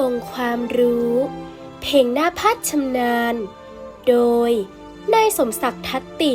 องค์ความรู้ เพลงหน้าพัดชำนาญ โดยนายสมศักดิ์ทัตติ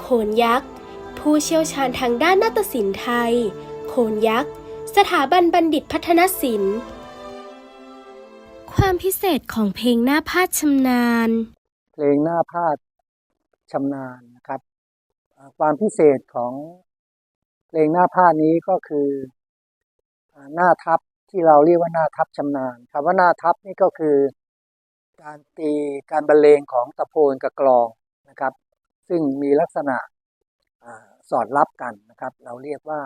โขนยักษ์ ผู้เชี่ยวชาญทางด้านนาฏศิลป์ไทย โขนยักษ์ สถาบันบัณฑิตพัฒนศิลป์ ความพิเศษของเพลงหน้าพาดชำนาญ เพลงหน้าพาดชำนาญนะครับ ความพิเศษของเพลงหน้าพาดนี้ก็คือหน้าทับ ที่เราเรียกว่าหน้าทับชำนาญคำว่าหน้าทับนี่ก็คือ การตีการบรรเลงของตะโพนกับกลองนะครับ ซึ่งมีลักษณะอสอดรับกันนะครับ เราเรียกว่า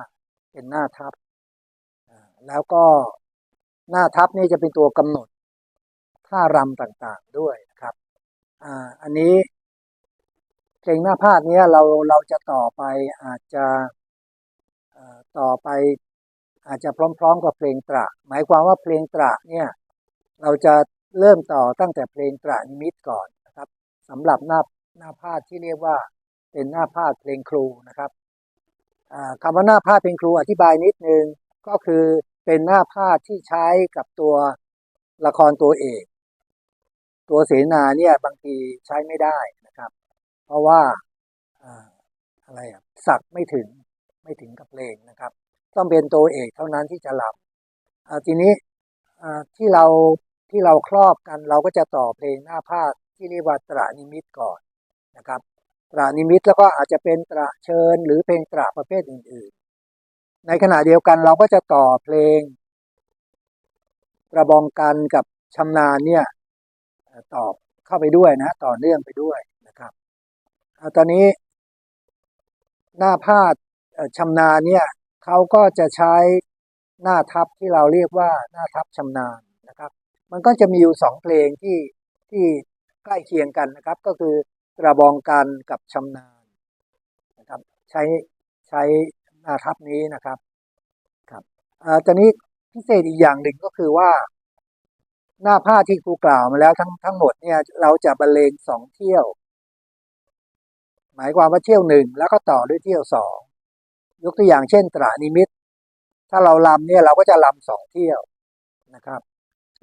เป็นหน้าทับแล้วก็หน้าทับนี่จะเป็นตัวกำหนดท่ารำต่างๆด้วยนะครับออันนี้เพลงหน้าพาดนี้เราเราจะต่อไปอาจจะต่อไป อาจจะพร้อม ๆ กับเพลงตระ หมายความว่าเพลงตระเนี่ยเราจะเริ่มต่อตั้งแต่เพลงตระนิมิตก่อนนะครับสำหรับหน้าหน้าพาดที่เรียกว่าเป็นหน้าพาดเพลงครูนะครับอ่าคำว่าหน้าพาดเพลงครูอธิบายนิดนึงก็คือเป็นหน้าพาดที่ใช้กับตัวละครตัวเอกตัวเสนาเนี่ยบางทีใช้ไม่ได้นะครับ เพราะว่าอ่าอะไรอะสักไม่ถึงไม่ถึงกับเพลงนะครับ ต้องเป็นตัวเอกเท่านั้นที่จะรับอ่าทีนี้อ่าที่เราที่เราครอบกันเราก็จะต่อเพลงหน้าพาที่เรียกว่าตระนิมิตก่อนนะครับ ตระนิมิตแล้วก็อาจจะเป็นตระเชิญ หรือเพลงตระประเภทอื่น ๆ ในขณะเดียวกันเราก็จะต่อเพลงกระบองกันกับชำนาญเนี่ยตอบเข้าไปด้วยนะต่อเนื่องไปด้วยนะครับเอาตอนนี้หน้าพาดเอ่อชำนาญเนี่ย เขาก็จะใช้หน้าทับที่เราเรียกว่าหน้าทับชำนาญนะครับ มันก็จะมีอยู่สองเพลงที่ที่ใกล้เคียงกันนะครับ ก็คือกระบองกันกับชำนาญนะครับ ใช้ใช้หน้าทับนี้นะครับครับอ่าตอนนี้พิเศษอีกอย่างหนึ่งก็คือว่า หน้าผ้าที่ครูกล่าวมาแล้วทั้งทั้งหมดเนี่ยเราจะบรรเลงสองเที่ยว หมายความว่าเที่ยวหนึ่งแล้วก็ต่อด้วยเที่ยวสอง ยกตัวอย่างเช่นตระนิมิต ถ้าเราลำเนี่ยเราก็จะลำสองเที่ยวนะครับ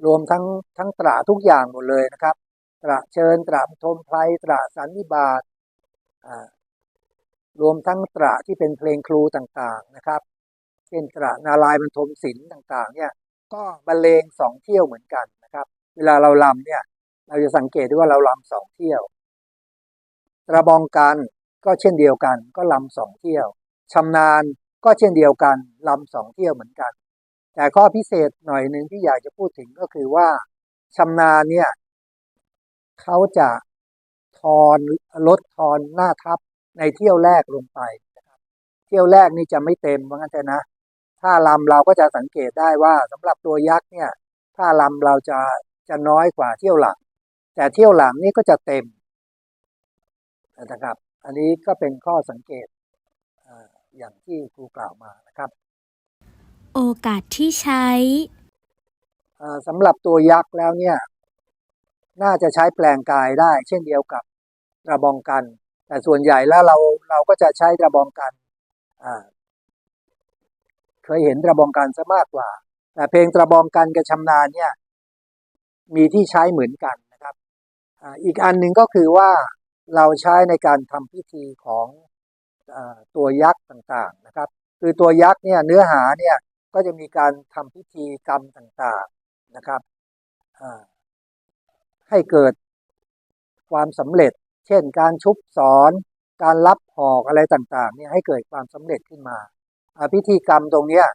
รวมทั้งทั้งตระทุกอย่างหมดเลยนะครับ ตระเชิญตระปฐมไพรตระสันนิบาตรวมทั้งตระที่เป็นเพลงครูต่างๆนะครับ เช่นตระนารายบรรทมศิลป์ต่างๆ เนี่ยก็บรรเลงสองเที่ยวเหมือนกันนะครับ เวลาเราลำเนี่ย เราจะสังเกตได้ว่าเราลำสองเที่ยวกระบองกันก็เช่นเดียวกันก็ลำสองเที่ยว ชำนาญก็เช่นเดียวกันลำสองเที่ยวเหมือนกัน แต่ข้อพิเศษหน่อยหนึ่งที่อยากจะพูดถึงก็คือว่าชำนาญเนี่ยเขาจะทอนลดทอนหน้าทับในเที่ยวแรกลงไปนะครับเที่ยวแรกนี่จะไม่เต็มว่างั้นเถอะนะ ถ้าลำเราก็จะสังเกตได้ว่าสำหรับตัวยักษ์เนี่ย ถ้าลำเราจะจะน้อยกว่าเที่ยวหลัง แต่เที่ยวหลังนี่ก็จะเต็มนะครับ อันนี้ก็เป็นข้อสังเกต อ่ออย่างที่ครูกล่าวมานะครับ โอกาสที่ใช้เอ่อสำหรับตัวยักษ์แล้วเนี่ยน่าจะใช้แปลงกายได้ เช่นเดียวกับกระบองกัน แต่ส่วนใหญ่แล้วเราเราก็จะใช้กระบองกันอ่าเคยเห็นกระบองการซะมากกว่า แต่เพลงกระบองกันกับชำนาญเนี่ยมีที่ใช้เหมือนกันนะครับอ่าอีกอันหนึ่งก็คือว่าเราใช้ในการทำพิธีของอา ตัวยักษ์ต่างๆนะครับ คือตัวยักษ์เนี่ยเนื้อหาเนี่ยก็จะมีการทำพิธีกรรมต่างๆนะครับให้เกิดความสำเร็จ เช่น การชุบสอน การรับหอกอะไรต่างๆเนี่ยให้เกิดความสำเร็จขึ้นมาพิธีกรรมตรงเนี้ย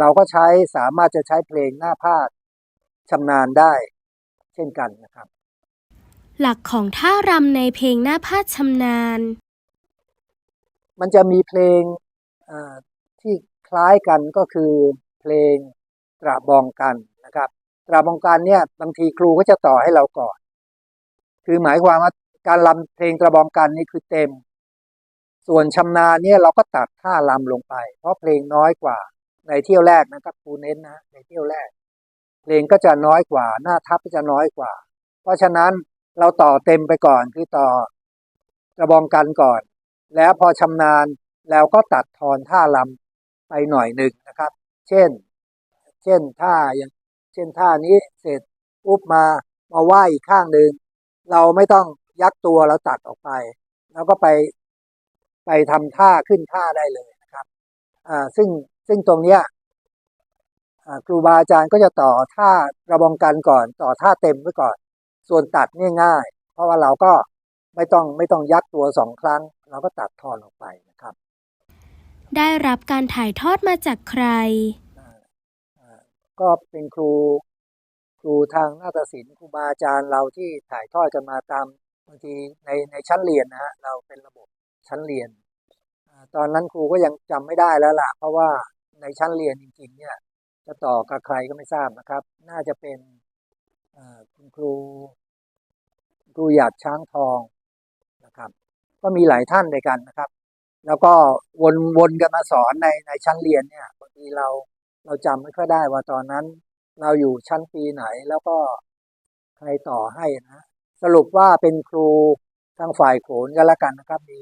เราก็ใช้สามารถจะใช้เพลงหน้าพาดชำนาญได้ เช่นกันนะครับ หลักของท่ารำในเพลงหน้าพาดชำนาญ มันจะมีเพลงที่คล้ายกันก็คือเพลงกระบองกันนะครับกระบองกันเนี่ยบางทีครูก็จะต่อให้เราก่อน คือหมายความว่าการรำเพลงกระบองกันนี่คือเต็ม ส่วนชำนาญเนี่ยเราก็ตัดท่ารำลงไป เพราะเพลงน้อยกว่าในเที่ยวแรกนะครับครูเน้นนะในเที่ยวแรก เพลงก็จะน้อยกว่า หน้าทับก็จะน้อยกว่า เพราะฉะนั้นเราต่อเต็มไปก่อนคือต่อกระบองกันก่อน แล้วพอชำนาญแล้วก็ตัดทอนท่ารำไปหน่อยหนึ่งนะครับ เช่น เช่นท่าอย่างเช่นท่านี้เสร็จปุ๊บมามาไหว้อีกข้างหนึ่งเราไม่ต้องยักตัวเราตัดออกไป แล้วก็ไปไปทำท่าขึ้นท่าได้เลยนะครับอ่าซึ่งซึ่งตรงเนี้ยครูบาอาจารย์ก็จะต่อท่าระบองกันก่อน ต่อท่าเต็มไว้ก่อน ส่วนตัดเนี่ยง่าย เพราะว่าเราก็ ไม่ต้องไม่ต้องยักตัวสองครั้ง เราก็ตัดทอนออกไปนะครับ ได้รับการถ่ายทอดมาจากใครอ่าก็เป็นครูครูทางนาฏศิลป์ครูบาอาจารย์เราที่ถ่ายทอดกันมาตามบางทีในในชั้นเรียนนะฮะเราเป็นระบบชั้นเรียนอาตอนนั้นครูก็ยังจำไม่ได้แล้วล่ะ เพราะว่าในชั้นเรียนจริง ๆ เนี่ยจะต่อกับใครก็ไม่ทราบนะครับ น่าจะเป็นอ่าคุณครูครูหยาดช้างทองนะครับ ก็มีหลายท่านด้วยกันนะครับ แล้วก็วนวนกันมาสอนในในชั้นเรียนเนี่ยบางทีเราเราจำไม่ค่อยได้ว่าตอนนั้น เราอยู่ชั้นปีไหนแล้วก็ใครต่อให้นะ สรุปว่าเป็นครูทางฝ่ายโขนกันแล้วกันนะครับ มี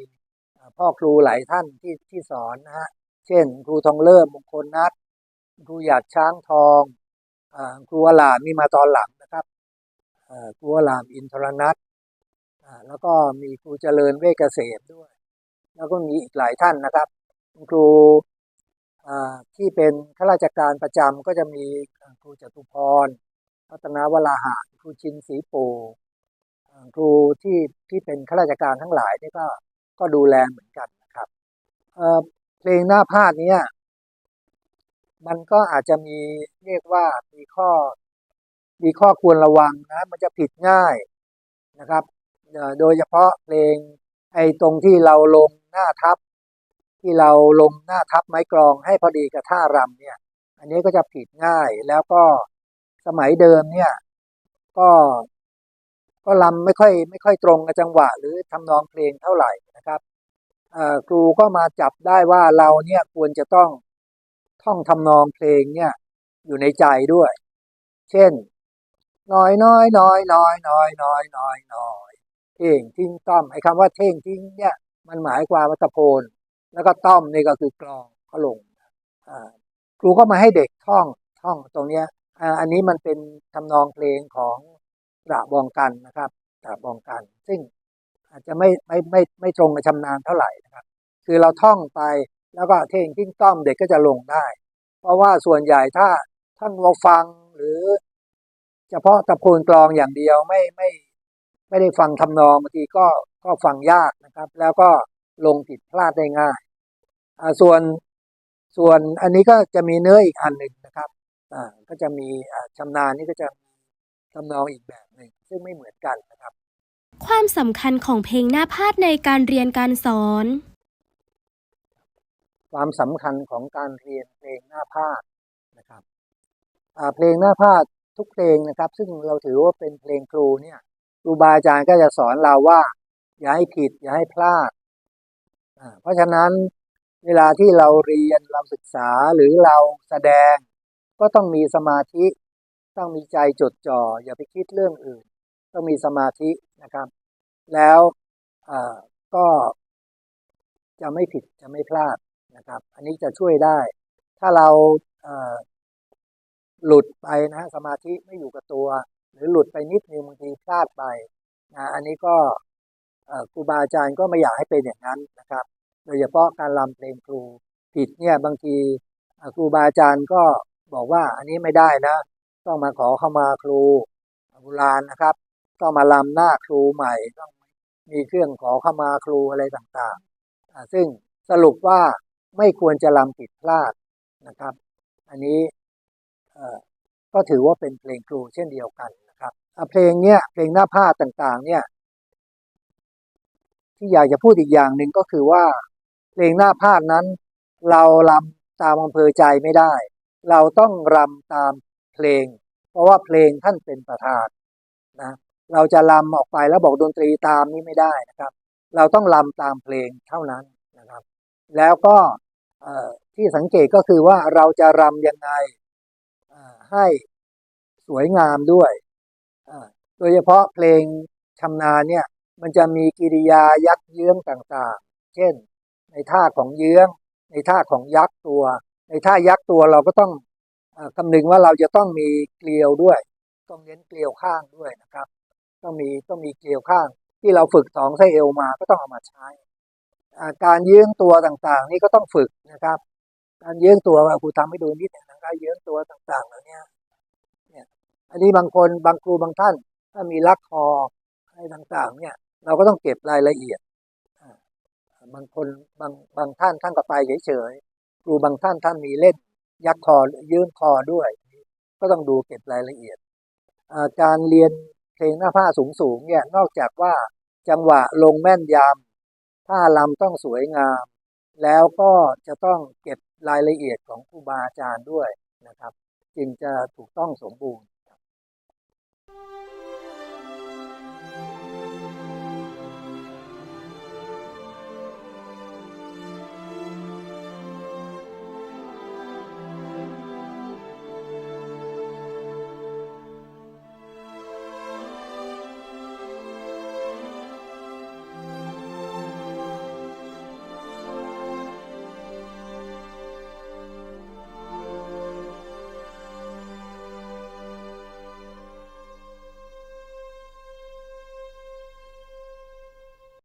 พ่อครูหลายท่านที่ที่สอนนะฮะเช่น ครูทองเริ่มมงคลนัทครูหยาดช้างทองอครูอลามนี่มาตอนหลังนะครับครูอลามอินทรนัท แล้วก็มีครูเจริญเวชเกษมด้วย แล้วก็มีอีกหลายท่านนะครับ คุณครูที่เป็นข้าราชการประจำก็จะมีครูจตุพรรัตนาวราหะครูชินศรีปู่ครูที่ที่เป็นข้าราชการทั้งหลายนี่ก็ก็ดูแลเหมือนกันนะครับเเพลงหน้าพาดเนี้ยมันก็อาจจะมีเรียกว่ามีข้อมีข้อควรระวังนะ มันจะผิดง่ายนะครับ โดยเฉพาะเพลงไอ้ตรงที่เราลงหน้าทับ ที่เราลงหน้าทับไม้กลองให้พอดีกับท่ารำเนี่ย อันนี้ก็จะผิดง่ายแล้วก็สมัยเดิมเนี่ย ก็ก็ลำไม่ค่อยไม่ค่อยตรงกับจังหวะ หรือทำนองเพลงเท่าไหร่นะครับครูก็มาจับได้ว่าเราเนี่ยควรจะต้องท่องทำนองเพลงเนี่ยอยู่ในใจด้วย เช่นน้อยน้อยน้อยน้อยน้อยน้อยน้อยน้อย เท่งทิ้งต้อมไอ้คำว่าเท่งทิ้งเนี่ยมันหมายความว่าตะโพนแล้วก็ต้อมนี่ก็คือกลองก็ลงครูก็มาให้เด็กท่องท่องตรงเนี้ยอ,อันนี้มันเป็นทำนองเพลงของกระบองกันนะครับกระบองกัน ซึ่งอาจจะไม่ไม่ไม่ไม่ตรงกับชำนาญเท่าไหร่นะครับ คือเราท่องไปแล้วก็เท่งทิ้งต้อมเด็กก็จะลงได้ เพราะว่าส่วนใหญ่ถ้าท่านเราฟังหรือ เฉพาะตะโพนกลองอย่างเดียวไม่ไม่ ไม่ได้ฟังทำนองบางทีก็ก็ฟังยากนะครับ แล้วก็ลงผิดพลาดได้ง่ายอ่าส่วนส่วนอันนี้ก็จะมีเนื้ออีกอันหนึ่งนะครับอ่าก็จะมีอ่าชำนาญนี่ก็จะมีทำนองอีกแบบหนึ่งซึ่งไม่เหมือนกันนะครับ ความสำคัญของเพลงหน้าพาดในการเรียนการสอน ความสำคัญของการเรียนเพลงหน้าพาดนะครับอ่าเพลงหน้าพาดทุกเพลงนะครับ ซึ่งเราถือว่าเป็นเพลงครูเนี่ย ครูบาอาจารย์ก็จะสอนเราว่า อย่าให้ผิด อย่าให้พลาด เพราะฉะนั้นเวลาที่เราเรียนเราศึกษาหรือเราแสดง ก็ต้องมีสมาธิ ต้องมีใจจดจ่อ อย่าไปคิดเรื่องอื่น ต้องมีสมาธินะครับ แล้วก็จะไม่ผิดจะไม่พลาดนะครับ อันนี้จะช่วยได้ ถ้าเราหลุดไปนะสมาธิไม่อยู่กับตัว หรือหลุดไปนิดนึงบางทีพลาดไปนะอันนี้ก็ครูบาอาจารย์ก็ไม่อยากให้เป็นอย่างนั้นนะครับ โดยเฉพาะการรำเพลงครูผิดเนี่ยบางทีครูบาอาจารย์ก็บอกว่าอันนี้ไม่ได้นะ ต้องมาขอเข้ามาครูโบราณนะครับ ต้องมาลำหน้าครูใหม่ต้องมีเครื่องขอเข้ามาครูอะไรต่างๆ ซึ่งสรุปว่าไม่ควรจะลำผิดพลาดนะครับ อันนี้ ก็ถือว่าเป็นเพลงครูเช่นเดียวกันนะครับเพลงเนี้ยเพลงหน้าผ้าต่างๆ เนี่ยที่อยากจะพูดอีกอย่างหนึ่งก็คือว่า เพลงหน้าผ้านั้น เราลำตามอำเภอใจไม่ได้ เราต้องรำตามเพลง เพราะว่าเพลงท่านเป็นประธานนะเราจะลำออกไปแล้วบอกดนตรีตามนี่ไม่ได้นะครับ เราต้องลำตามเพลงเท่านั้นนะครับ แล้วก็ที่สังเกตก็คือว่าเราจะรำยังไง ให้สวยงามด้วยโดยเฉพาะเพลงชำนาญเนี่ย มันจะมีกิริยายักเยื้องต่างๆ เช่น ในท่าของเยื้อง ในท่าของยักตัว ในท่ายักตัวเราก็ต้องอคำนึงว่าเราจะต้องมีเกลียวด้วย ต้องเน้นเกลียวข้างด้วยนะครับ ต้องมีต้องมีเกลียวข้าง ที่เราฝึกสองไส้เอวมาก็ต้องเอามาใช้ การเยื้องตัวต่างๆ นี่ก็ต้องฝึกนะครับ การเยื้องตัวครูทำให้ดูนิดหนึงนะครับเยื้องตัวต่างๆเหล่านี้เนี่ย อันนี้บางคนบางครูบางท่าน ถ้ามีลักคออะไรต่างๆ เนี่ย เราก็ต้องเก็บรายละเอียดบางคนบางบางท่านท่านก็ไปเฉยๆครูบางท่านท่านมีเล่นยักคอยื้องคอด้วย ก็ต้องดูเก็บรายละเอียดการเรียนเพลงหน้าผ้าสูงๆเนี่ยนอกจากว่าจังหวะลงแม่นยำท่าลำต้องสวยงาม แล้วก็จะต้องเก็บ รายละเอียดของครูบาอาจารย์ด้วยนะครับ จึงจะถูกต้องสมบูรณ์